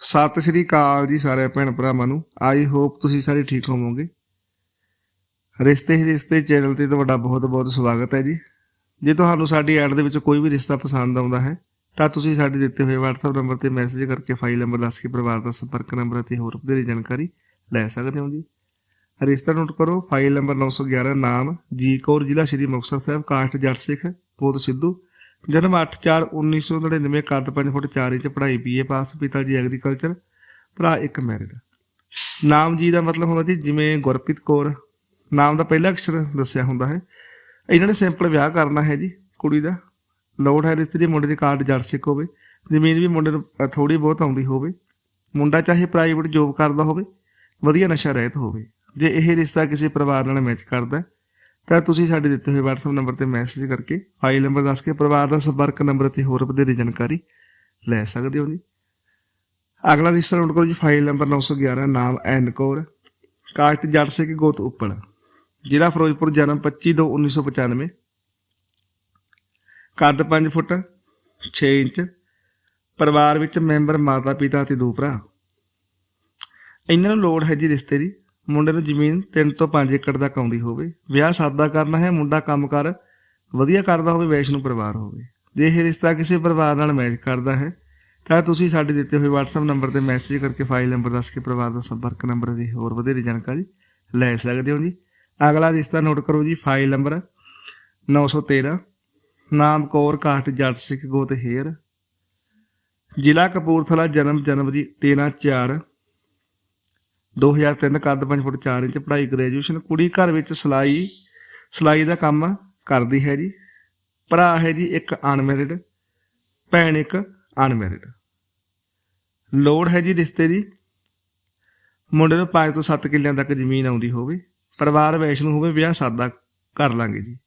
ਸਤਿ ਸ਼੍ਰੀ ਅਕਾਲ ਜੀ ਸਾਰੇ ਭੈਣ ਭਰਾਵਾਂ ਨੂੰ। ਆਈ ਹੋਪ ਤੁਸੀਂ ਸਾਰੇ ਠੀਕ ਹੋਵੋਗੇ। ਰਿਸ਼ਤੇ ਹੀ ਰਿਸ਼ਤੇ, ਚੈਨਲ ਤੇ ਤੁਹਾਡਾ ਬਹੁਤ-ਬਹੁਤ ਸਵਾਗਤ ਹੈ ਜੀ। ਜੇ ਤੁਹਾਨੂੰ ਸਾਡੀ ਐਡ ਦੇ ਵਿੱਚ ਕੋਈ ਵੀ ਰਿਸ਼ਤਾ ਪਸੰਦ ਆਉਂਦਾ ਹੈ, ਤਾਂ ਤੁਸੀਂ ਸਾਡੇ ਦਿੱਤੇ ਹੋਏ WhatsApp ਨੰਬਰ ਤੇ ਮੈਸੇਜ ਕਰਕੇ ਫਾਈਲ ਨੰਬਰ ਦੱਸ ਕੇ ਪਰਿਵਾਰ ਦਾ ਸੰਪਰਕ ਨੰਬਰ ਅਤੇ ਹੋਰ ਵਧੇਰੇ ਜਾਣਕਾਰੀ ਲੈ ਸਕਦੇ ਹੋ ਜੀ। ਰਿਸ਼ਤਾ ਨੋਟ ਕਰੋ ਫਾਈਲ ਨੰਬਰ 911 ਨਾਮ ਜੀ ਕੌਰ ਜ਼ਿਲ੍ਹਾ ਸ਼੍ਰੀ ਮੁਕਤਸਰ ਸਾਹਿਬ, ਕਾਸਟ ਜੱਟ ਸਿੱਖ ਗੋਤ ਸਿੱਧੂ। ਜਨਮ 8/4/1999 ਕੱਦ 5 ਫੁੱਟ 4 ਇੰਚ, ਪੜ੍ਹਾਈ ਬੀਏ ਪਾਸ, ਪਿਤਾ ਜੀ ਐਗਰੀਕਲਚਰ ਭਰਾ ਇੱਕ ਮੈਰਿਡ ਨਾਮ ਜੀ ਦਾ ਮਤਲਬ ਹੁੰਦਾ ਜੀ ਜਿਵੇਂ ਗੁਰਪ੍ਰੀਤ ਕੌਰ। ਨਾਮ ਦਾ ਪਹਿਲਾ ਅਕਸ਼ਰ ਦੱਸਿਆ ਹੁੰਦਾ ਹੈ। ਇਹਨਾਂ ਨੇ ਸਿੰਪਲ ਵਿਆਹ ਕਰਨਾ ਹੈ ਜੀ ਕੁੜੀ ਦਾ। ਲੋੜ ਹੈ ਰਿਸ਼ਤੇ ਦੀ ਮੁੰਡੇ ਦੇ ਕਾਰਡ ਜੜ ਸਿੱਖ ਹੋਵੇ। ਜ਼ਮੀਨ ਵੀ ਮੁੰਡੇ ਨੂੰ ਥੋੜੀ ਬਹੁਤ ਆਉਂਦੀ ਹੋਵੇ। ਮੁੰਡਾ ਚਾਹੇ ਪ੍ਰਾਈਵੇਟ ਜੋਬ ਕਰਦਾ ਹੋਵੇ, ਵਧੀਆ ਨਸ਼ਾ ਰਹਿਤ ਹੋਵੇ। ਜੇ ਇਹ ਰਿਸ਼ਤਾ ਕਿਸੇ ਪਰਿਵਾਰ ਨਾਲ ਮੈਚ ਕਰਦਾ ਤਾਂ ਤੁਸੀਂ ਸਾਡੇ ਦਿੱਤੇ ਹੋਏ WhatsApp ਨੰਬਰ ਤੇ ਮੈਸੇਜ ਕਰਕੇ ਫਾਈਲ ਨੰਬਰ ਦੱਸ ਕੇ ਪਰਿਵਾਰ ਦਾ ਸੰਪਰਕ ਨੰਬਰ ਤੇ ਹੋਰ ਵਧੇਰੇ ਜਾਣਕਾਰੀ ਲੈ ਸਕਦੇ ਹੋ ਜੀ। ਅਗਲਾ ਰਿਸ਼ਤਾ ਨੋਟ ਕਰੋ ਜੀ ਫਾਈਲ ਨੰਬਰ 911 ਨਾਮ ਐਨ ਕੌਰ ਕਾਸਟ ਜੱਟ ਸਿੱਖ ਗੋਤ ਉੱਪਲ, ਜ਼ਿਲ੍ਹਾ ਫਿਰੋਜ਼ਪੁਰ, ਜਨਮ 25 ਦੋ 1995 ਕੱਦ 5 ਫੁੱਟ 6 ਇੰਚ, ਪਰਿਵਾਰ ਵਿੱਚ ਮੈਂਬਰ ਮਾਤਾ ਪਿਤਾ ਅਤੇ ਦੋ ਭਰਾ। ਇਹਨਾਂ ਨੂੰ ਲੋੜ ਹੈ ਜੀ ਰਿਸ਼ਤੇ ਦੀ। ਮੁੰਡੇ ਨੂੰ ਜ਼ਮੀਨ 3 ਤੋਂ 5 ਏਕੜ ਤੱਕ ਆਉਂਦੀ ਹੋਵੇ, ਵਿਆਹ ਸਾਦਾ ਕਰਨਾ ਹੈ, ਮੁੰਡਾ ਕੰਮਕਾਰ ਵਧੀਆ ਕਰਦਾ ਹੋਵੇ, ਵੈਸ਼ਨੂੰ ਪਰਿਵਾਰ ਹੋਵੇ। ਜੇ ਇਹ ਰਿਸ਼ਤਾ ਕਿਸੇ ਪਰਿਵਾਰ ਨਾਲ ਮੈਚ ਕਰਦਾ ਹੈ, ਤਾਂ ਤੁਸੀਂ ਸਾਡੇ ਦਿੱਤੇ ਹੋਏ WhatsApp ਨੰਬਰ ਤੇ ਮੈਸੇਜ ਕਰਕੇ ਫਾਈਲ ਨੰਬਰ ਦੱਸ ਕੇ ਪਰਿਵਾਰ ਦਾ ਸੰਪਰਕ ਨੰਬਰ ਦੀ ਹੋਰ ਵਧੇਰੇ ਜਾਣਕਾਰੀ ਲੈ ਸਕਦੇ ਹੋ ਜੀ। ਅਗਲਾ ਰਿਸ਼ਤਾ ਨੋਟ ਕਰੋ ਜੀ ਫਾਈਲ ਨੰਬਰ 913 ਨਾਮ ਕੌਰ, ਕਾਸਟ ਜੱਟ ਸਿੱਖ ਗੋਤ ਹੇਰ, ਜ਼ਿਲ੍ਹਾ ਕਪੂਰਥਲਾ, ਜਨਮ ਜਨਵਰੀ 13 4 2003 ਕੱਦ 5 ਫੁੱਟ 4 ਇੰਚ ਪੜ੍ਹਾਈ ਗ੍ਰੈਜੂਏਸ਼ਨ ਕੁੜੀ ਘਰ ਵਿੱਚ ਸਿਲਾਈ ਸਿਲਾਈ ਦਾ ਕੰਮ ਕਰਦੀ ਹੈ ਜੀ। ਭਰਾ ਹੈ ਜੀ ਇੱਕ ਅਨਮੈਰਿਡ ਭੈਣ ਇੱਕ ਅਨਮੈਰਿਡ ਲੋੜ ਹੈ ਜੀ ਰਿਸ਼ਤੇ ਦੀ। ਮੁੰਡੇ ਨੂੰ 5 ਤੋਂ 7 ਕਿੱਲਿਆਂ ਤੱਕ ਜ਼ਮੀਨ ਆਉਂਦੀ ਹੋਵੇ, ਪਰਿਵਾਰ ਵੈਸ਼ਨੂੰ ਹੋਵੇ ਵਿਆਹ ਸਾਦਾ ਕਰ ਲਾਂਗੇ ਜੀ।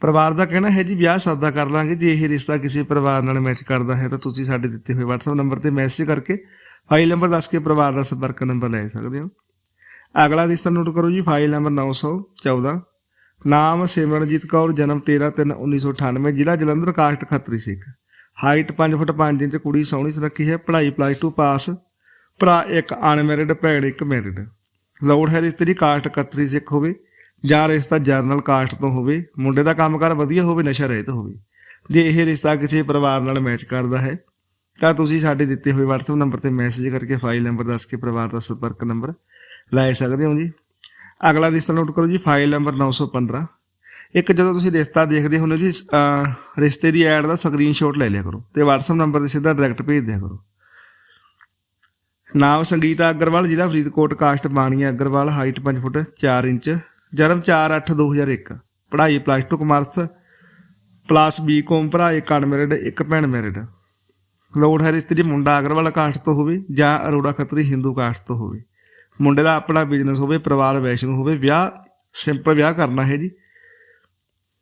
ਪਰਿਵਾਰ ਦਾ ਕਹਿਣਾ ਹੈ ਜੀ ਵਿਆਹ ਸਾਦਾ ਕਰ ਲਾਂਗੇ, ਜੇ ਇਹ ਰਿਸ਼ਤਾ ਕਿਸੇ ਪਰਿਵਾਰ ਨਾਲ ਮੈਚ ਕਰਦਾ ਹੈ ਤਾਂ ਤੁਸੀਂ ਸਾਡੇ ਦਿੱਤੇ ਹੋਏ WhatsApp ਨੰਬਰ ਤੇ ਮੈਸੇਜ ਕਰਕੇ ਫਾਈਲ ਨੰਬਰ ਦੱਸ ਕੇ ਪਰਿਵਾਰ ਦਾ ਸੰਪਰਕ ਨੰਬਰ ਲੈ ਸਕਦੇ ਹੋ। ਅਗਲਾ ਰਿਸ਼ਤਾ ਨੋਟ ਕਰੋ ਜੀ, ਫਾਈਲ ਨੰਬਰ 914 ਨਾਮ ਸਿਮਰਨਜੀਤ ਕੌਰ, ਜਨਮ 13/3/1998 ਜ਼ਿਲ੍ਹਾ Jalandhar, caste Khatri Sikh. Height 5 foot 5 inch, ਕੁੜੀ ਸੋਹਣੀ ਸੁਨੱਖੀ ਹੈ, ਪੜ੍ਹਾਈ ਪਲੱਸ 2 ਪਾਸ ਭਰਾ ਇੱਕ ਅਨਮੈਰਿਡ ਭੈਣ ਇੱਕ ਮੈਰਿਡ ਲੋੜ ਹੈ ਰਿਸ਼ਤੇ ਦੀ ਕਾਸਟ ਖੱਤਰੀ ਸਿੱਖ ਹੋਵੇ, ਜਾਂ ਰਿਸ਼ਤਾ ਜਰਨਲ ਕਾਸਟ ਤੋਂ ਹੋਵੇ, ਮੁੰਡੇ ਦਾ ਕੰਮਕਾਰ ਵਧੀਆ ਹੋਵੇ, ਨਸ਼ਾ ਰਹਿਤ ਹੋਵੇ। ਜੇ ਇਹ ਰਿਸ਼ਤਾ ਕਿਸੇ ਪਰਿਵਾਰ ਨਾਲ ਮੈਚ ਕਰਦਾ ਹੈ ਤਾਂ ਤੁਸੀਂ ਸਾਡੇ ਦਿੱਤੇ ਹੋਏ WhatsApp ਨੰਬਰ ਤੇ ਮੈਸੇਜ ਕਰਕੇ ਫਾਈਲ ਨੰਬਰ ਦੱਸ ਕੇ ਪਰਿਵਾਰ ਦਾ ਸੰਪਰਕ ਨੰਬਰ ਲੈ ਸਕਦੇ ਹੋ ਜੀ। ਅਗਲਾ ਰਿਸ਼ਤਾ ਨੋਟ ਕਰੋ ਜੀ ਫਾਈਲ ਨੰਬਰ 915 ਇੱਕ ਜਦੋਂ ਤੁਸੀਂ ਰਿਸ਼ਤਾ ਦੇਖਦੇ ਹੁੰਦੇ ਜੀ ਰਿਸ਼ਤੇ ਦੀ ਐਡ ਦਾ ਸਕਰੀਨਸ਼ਾਟ ਲੈ ਲਿਆ ਕਰੋ ਤੇ WhatsApp ਨੰਬਰ ਤੇ ਸਿੱਧਾ ਡਾਇਰੈਕਟ ਭੇਜ ਦਿਆ ਕਰੋ। ਨਾਮ ਸੰਗੀਤਾ ਅਗਰਵਾਲ, ਜ਼ਿਲ੍ਹਾ Faridkot caste Bania Agarwal height 5 foot 4 inch, ਜਨਮ 4/8/2001 ਪੜ੍ਹਾਈ ਪਲੱਸ 2 ਕਮਰਸ ਪਲੱਸ ਬੀਕਾਮ ਭਰਾ ਇੱਕ ਅਨਮੈਰਿਡ ਇੱਕ ਭੈਣ ਮੈਰਿਡ ਲੋੜ ਹੈ ਰਿਸ਼ਤੇ ਦੀ ਮੁੰਡਾ ਅਗਰਵਾਲ ਕਾਸਟ ਤੋਂ ਹੋਵੇ ਜਾਂ ਅਰੋੜਾ ਖੱਤਰੀ ਹਿੰਦੂ ਕਾਸਟ ਤੋਂ ਹੋਵੇ। ਮੁੰਡੇ ਦਾ ਆਪਣਾ ਬਿਜ਼ਨਸ ਹੋਵੇ, ਪਰਿਵਾਰ ਵੈਸ਼ਨੂੰ ਹੋਵੇ, ਵਿਆਹ ਸਿੰਪਲ ਵਿਆਹ ਕਰਨਾ ਹੈ ਜੀ।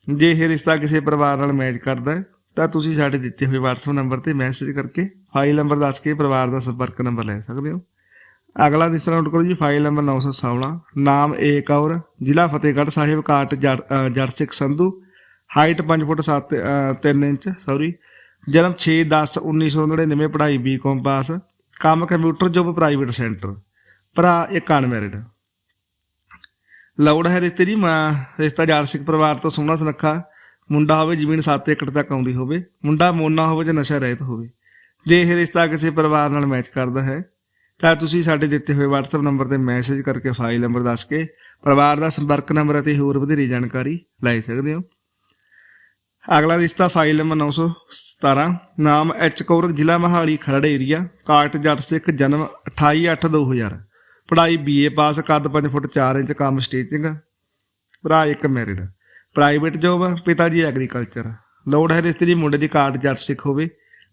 ਜੇ ਇਹ ਰਿਸ਼ਤਾ ਕਿਸੇ ਪਰਿਵਾਰ ਨਾਲ ਮੈਚ ਕਰਦਾ ਹੈ, ਤਾਂ ਤੁਸੀਂ ਸਾਡੇ ਦਿੱਤੇ ਹੋਏ WhatsApp ਨੰਬਰ ਤੇ ਮੈਸੇਜ ਕਰਕੇ ਫਾਈਲ ਨੰਬਰ ਦੱਸ ਕੇ ਪਰਿਵਾਰ ਦਾ ਸੰਪਰਕ ਨੰਬਰ ਲੈ ਸਕਦੇ ਹੋ। ਅਗਲਾ ਰਿਸ਼ਤਾ ਨੋਟ ਕਰੋ ਜੀ ਫਾਈਲ ਨੰਬਰ 916 ਨਾਮ ਏ ਕੌਰ, ਜ਼ਿਲ੍ਹਾ Fatehgarh Sahib, caste Jat Jat Sikh Sandhu height 5 foot 7 3 inch sorry ਜਨਮ 6 10 1999 ਪੜ੍ਹਾਈ ਬੀਕਾਮ ਪਾਸ, ਕੰਮ ਕੰਪਿਊਟਰ ਜੋਬ ਪ੍ਰਾਈਵੇਟ ਸੈਂਟਰ ਭਰਾ ਇੱਕ ਅਨਮੈਰਿਡ ਲੋੜ ਹੈ ਰਿਸ਼ਤੇ ਦੀ, ਮਾਂ, ਰਿਸ਼ਤਾ ਜਾਲ ਸਿੱਖ ਪਰਿਵਾਰ ਤੋਂ ਸੋਹਣਾ ਸੁਨੱਖਾ, ਮੁੰਡਾ ਹੋਵੇ ਜ਼ਮੀਨ 7 ਏਕੜ ਤੱਕ ਆਉਂਦੀ ਹੋਵੇ, ਮੁੰਡਾ ਮੋਨਾ ਹੋਵੇ ਜਾਂ ਨਸ਼ਾ ਰਹਿਤ ਹੋਵੇ। ਜੇ ਇਹ ਰਿਸ਼ਤਾ ਕਿਸੇ ਪਰਿਵਾਰ ਨਾਲ ਮੈਚ ਕਰਦਾ ਹੈ, ਤਾਂ ਤੁਸੀਂ ਸਾਡੇ ਦਿੱਤੇ ਹੋਏ WhatsApp ਨੰਬਰ ਤੇ ਮੈਸੇਜ ਕਰਕੇ ਫਾਈਲ ਨੰਬਰ ਦੱਸ ਕੇ ਪਰਿਵਾਰ ਦਾ ਸੰਪਰਕ ਨੰਬਰ ਅਤੇ ਹੋਰ ਵਧੇਰੇ ਜਾਣਕਾਰੀ ਲੈ ਸਕਦੇ ਹੋ। ਅਗਲਾ ਰਿਸ਼ਤਾ ਫਾਈਲ ਨੰਬਰ 917 ਨਾਮ ਐਚ ਕੌਰ, ਜ਼ਿਲ੍ਹਾ ਮਹਾਲੀ, ਖਰੜ ਏਰੀਆ ਕਾਟ ਜੱਟ ਸਿੱਖ, ਜਨਮ 28/8/2000 ਪੜ੍ਹਾਈ ਬੀਏ ਪਾਸ, ਕੱਦ 5 ਫੁੱਟ 4 ਇੰਚ, ਕੰਮ ਸਟੀਚਿੰਗ ਭਰਾ ਇੱਕ ਮੈਰਿਡ ਪ੍ਰਾਈਵੇਟ ਜੋਬ ਪਿਤਾ ਜੀ ਐਗਰੀਕਲਚਰ ਲੋੜ ਹੈ ਰਿਸ਼ਤੇ ਦੀ ਮੁੰਡੇ ਦੀ ਕਾਟ ਜੱਟ ਸਿੱਖ ਹੋਵੇ।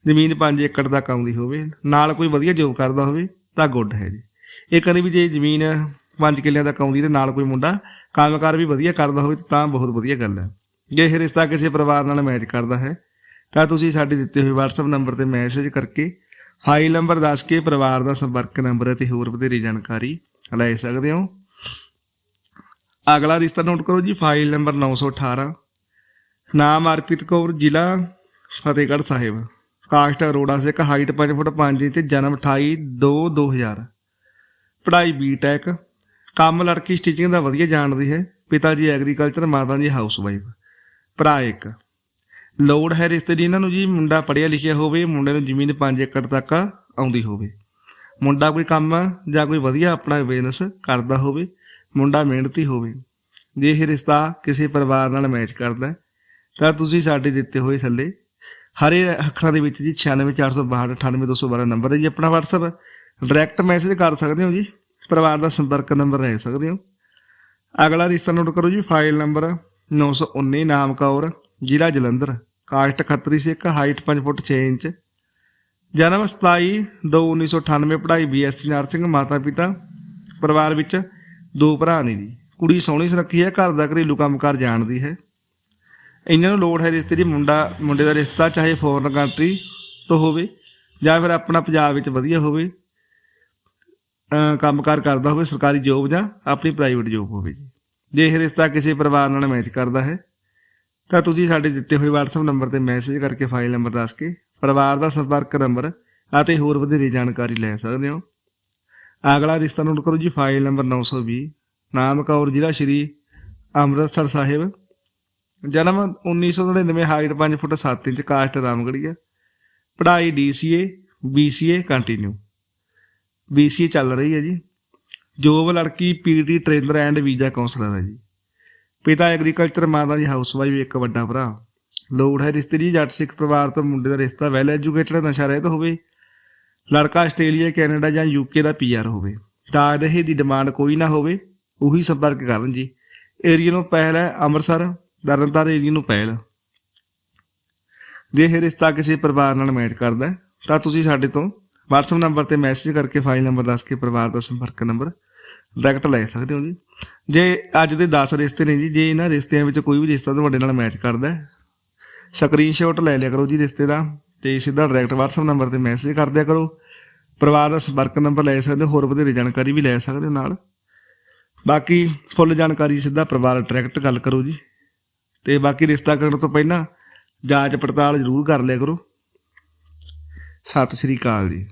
ਜ਼ਮੀਨ 5 ਏਕੜ ਤੱਕ ਆਉਂਦੀ ਹੋਵੇ। ਨਾਲ ਕੋਈ ਵਧੀਆ ਜੋਬ ਕਰਦਾ ਹੋਵੇ, ਤਾਂ ਗੁੱਡ ਹੈ ਜੀ। ਇਹ ਕਹਿੰਦੇ ਵੀ ਜੇ ਜ਼ਮੀਨ 5 ਕਿੱਲਿਆਂ ਤੱਕ ਆਉਂਦੀ ਤੇ ਨਾਲ ਕੋਈ ਮੁੰਡਾ ਕੰਮਕਾਰ ਵੀ ਵਧੀਆ ਕਰਦਾ ਹੋਵੇ, ਤਾਂ ਬਹੁਤ ਵਧੀਆ ਗੱਲ ਹੈ। ਜੇ ਇਹ ਰਿਸ਼ਤਾ ਕਿਸੇ ਪਰਿਵਾਰ ਨਾਲ ਮੈਚ ਕਰਦਾ ਹੈ, ਤਾਂ ਤੁਸੀਂ ਸਾਡੇ ਦਿੱਤੇ ਹੋਏ WhatsApp ਨੰਬਰ ਤੇ ਮੈਸੇਜ ਕਰਕੇ ਫਾਈਲ ਨੰਬਰ ਦੱਸ ਕੇ ਪਰਿਵਾਰ ਦਾ ਸੰਪਰਕ ਨੰਬਰ ਅਤੇ ਹੋਰ ਵਧੇਰੇ ਜਾਣਕਾਰੀ ਲੈ ਸਕਦੇ ਹੋ। ਅਗਲਾ ਰਿਸ਼ਤਾ ਨੋਟ ਕਰੋ ਜੀ ਫਾਈਲ ਨੰਬਰ 918 ਨਾਮ ਅਰਪਿਤ ਕੌਰ, ਜ਼ਿਲ੍ਹਾ Fatehgarh Sahib. Caste Arora Sikh height 5 foot 5 inch, ਜਨਮ 28 2 2000 ਪੜ੍ਹਾਈ ਬੀਟੈਕ ਕੰਮ ਲੜਕੀ ਸਟਿਚਿੰਗ ਦਾ ਵਧੀਆ ਜਾਣਦੀ ਹੈ। ਪਿਤਾ ਜੀ ਐਗਰੀਕਲਚਰ ਮਾਤਾ ਜੀ ਹਾਊਸ ਵਾਈਫ ਭਰਾ ਇੱਕ ਲੋੜ ਹੈ ਰਿਸ਼ਤੇ ਦੀ ਇਹਨਾਂ ਨੂੰ ਜੀ ਮੁੰਡਾ ਪੜ੍ਹਿਆ ਲਿਖਿਆ ਹੋਵੇ, ਮੁੰਡੇ ਨੂੰ ਜ਼ਮੀਨ 5 ਏਕੜ ਤੱਕ ਆਉਂਦੀ ਹੋਵੇ। ਮੁੰਡਾ ਕੋਈ ਕੰਮ ਜਾਂ ਕੋਈ ਵਧੀਆ ਆਪਣਾ ਬਿਜ਼ਨਸ ਕਰਦਾ ਹੋਵੇ, ਮੁੰਡਾ ਮਿਹਨਤੀ ਹੋਵੇ। ਜੇ ਇਹ ਰਿਸ਼ਤਾ ਕਿਸੇ ਪਰਿਵਾਰ ਨਾਲ ਮੈਚ ਕਰਦਾ ਤਾਂ ਤੁਸੀਂ ਸਾਡੇ ਦਿੱਤੇ ਹੋਏ ਥੱਲੇ ਹਰੇ ਅੱਖਰਾਂ ਦੇ ਵਿੱਚ ਜੀ 96462 98212 ਨੰਬਰ ਹੈ ਜੀ ਆਪਣਾ WhatsApp ਡਾਇਰੈਕਟ ਮੈਸੇਜ ਕਰ ਸਕਦੇ ਹੋ ਜੀ, ਪਰਿਵਾਰ ਦਾ ਸੰਪਰਕ ਨੰਬਰ ਲੈ ਸਕਦੇ ਹੋ। ਅਗਲਾ ਰਿਸ਼ਤਾ ਨੋਟ ਕਰੋ ਜੀ ਫਾਈਲ ਨੰਬਰ 919 ਨਾਮ ਕੌਰ, ਜ਼ਿਲ੍ਹਾ Jalandhar. Caste Khatri Sikh height 5 foot 6 inch. ਜਨਮ 27 2 1998 ਪੜ੍ਹਾਈ ਬੀਐਸਸੀ ਨਰਸਿੰਗ ਮਾਤਾ ਪਿਤਾ ਪਰਿਵਾਰ ਵਿੱਚ ਦੋ ਭਰਾ ਨੇ ਜੀ। ਕੁੜੀ ਸੋਹਣੀ ਸੁਨੱਖੀ ਹੈ, ਘਰ ਦਾ ਘਰੇਲੂ ਕੰਮਕਾਰ ਜਾਣਦੀ ਹੈ। ਇਹਨਾਂ ਨੂੰ ਲੋੜ ਹੈ ਰਿਸ਼ਤੇ ਦੀ, ਮੁੰਡਾ, ਮੁੰਡੇ ਦਾ ਰਿਸ਼ਤਾ, ਚਾਹੇ ਫੋਰਨ ਕੰਟਰੀ ਤੋਂ ਹੋਵੇ, ਜਾਂ ਫਿਰ ਆਪਣਾ ਪੰਜਾਬ ਵਿੱਚ ਵਧੀਆ ਹੋਵੇ, ਅਹ ਕੰਮਕਾਰ ਕਰਦਾ ਹੋਵੇ, ਸਰਕਾਰੀ ਜੋਬ ਜਾਂ ਆਪਣੀ ਪ੍ਰਾਈਵੇਟ ਜੋਬ ਹੋਵੇ ਜੀ। ਜੇ ਇਹ ਰਿਸ਼ਤਾ ਕਿਸੇ ਪਰਿਵਾਰ ਨਾਲ ਮੈਚ ਕਰਦਾ ਹੈ, ਤਾਂ ਤੁਸੀਂ ਸਾਡੇ ਦਿੱਤੇ ਹੋਏ WhatsApp ਨੰਬਰ ਤੇ ਮੈਸੇਜ ਕਰਕੇ ਫਾਈਲ ਨੰਬਰ ਦੱਸ ਕੇ ਪਰਿਵਾਰ ਦਾ ਸੰਪਰਕ ਨੰਬਰ ਅਤੇ ਹੋਰ ਵਧੇਰੇ ਜਾਣਕਾਰੀ ਲੈ ਸਕਦੇ ਹੋ। ਅਗਲਾ ਰਿਸ਼ਤਾ ਨੋਟ ਕਰੋ ਜੀ ਫਾਈਲ ਨੰਬਰ 920 ਨਾਮ ਕੌਰ, ਜ਼ਿਲ੍ਹਾ ਸ਼੍ਰੀ ਅੰਮ੍ਰਿਤਸਰ ਸਾਹਿਬ। ਜਨਮ 1999 height 5 foot 7 inch caste Ramgarhia ਪੜ੍ਹਾਈ DCA BCA ਕੰਟੀਨਿਊ BCA ਚੱਲ ਰਹੀ ਹੈ ਜੀ। ਜੋਬ ਲੜਕੀ PT trainer and visa counsellor ਹੈ ਜੀ। ਪਿਤਾ ਐਗਰੀਕਲਚਰ ਮਾਤਾ ਜੀ ਹਾਊਸ ਵਾਈਫ ਇੱਕ ਵੱਡਾ ਭਰਾ। ਲੋੜ ਹੈ ਰਿਸ਼ਤੇ ਦੀ, ਜੱਟ ਸਿੱਖ ਪਰਿਵਾਰ ਤੋਂ ਮੁੰਡੇ ਦਾ ਰਿਸ਼ਤਾ ਵੈਲ ਐਜੂਕੇਟਡ ਨਸ਼ਾ ਰਹਿਤ ਹੋਵੇ। ਲੜਕਾ ਆਸਟ੍ਰੇਲੀਆ, ਕੈਨੇਡਾ ਜਾਂ ਯੂਕੇ ਦਾ ਪੀਆਰ ਹੋਵੇ। ਤਾਂ ਇਹ ਦੀ ਡਿਮਾਂਡ ਕੋਈ ਨਾ ਹੋਵੇ, ਉਹੀ ਸੰਪਰਕ ਕਰਨ ਜੀ। ਏਰੀਆ ਨੂੰ ਪਹਿਲ ਹੈ ਅੰਮ੍ਰਿਤਸਰ, ਤਰਨਤਾਰਨ ਏਰੀਆ ਨੂੰ ਪਹਿਲ। ਜੇ ਇਹ ਰਿਸ਼ਤਾ ਕਿਸੇ ਪਰਿਵਾਰ ਨਾਲ ਮੈਚ ਕਰਦਾ ਤਾਂ ਤੁਸੀਂ ਸਾਡੇ ਤੋਂ WhatsApp ਨੰਬਰ ਤੇ ਮੈਸੇਜ ਕਰਕੇ ਫਾਈਲ ਨੰਬਰ ਦੱਸ ਕੇ ਪਰਿਵਾਰ ਦਾ ਸੰਪਰਕ ਨੰਬਰ ਡਾਇਰੈਕਟ ਲੈ ਸਕਦੇ ਹੋ ਜੀ। ਜੇ ਅੱਜ ਦੇ 10 ਰਿਸ਼ਤੇ ਨੇ ਜੀ, ਜੇ ਇਹਨਾਂ ਰਿਸ਼ਤਿਆਂ ਵਿੱਚ ਕੋਈ ਵੀ ਰਿਸ਼ਤਾ ਤੁਹਾਡੇ ਨਾਲ ਮੈਚ ਕਰਦਾ ਹੈ ਸਕਰੀਨਸ਼ਾਟ ਲੈ ਲਿਆ ਕਰੋ ਜੀ ਰਿਸ਼ਤੇ ਦਾ ਤੇ ਸਿੱਧਾ ਡਾਇਰੈਕਟ WhatsApp ਨੰਬਰ ਤੇ ਮੈਸੇਜ ਕਰ ਦਿਆ ਕਰੋ। ਪਰਿਵਾਰ ਦਾ ਸੰਪਰਕ ਨੰਬਰ ਲੈ ਸਕਦੇ ਹੋ, ਹੋਰ ਵਧੇਰੇ ਜਾਣਕਾਰੀ ਵੀ ਲੈ ਸਕਦੇ ਹੋ ਨਾਲ। ਬਾਕੀ ਫੁੱਲ ਜਾਣਕਾਰੀ ਸਿੱਧਾ ਪਰਿਵਾਰ ਡਾਇਰੈਕਟ ਗੱਲ ਕਰੋ ਜੀ। ਤੇ ਬਾਕੀ ਰਿਸ਼ਤਾ ਕਰਨ ਤੋਂ ਪਹਿਲਾਂ ਜਾਂਚ ਪੜਤਾਲ ਜ਼ਰੂਰ ਕਰ ਲਿਆ ਕਰੋ। ਸਤਿ ਸ਼੍ਰੀ ਅਕਾਲ ਜੀ।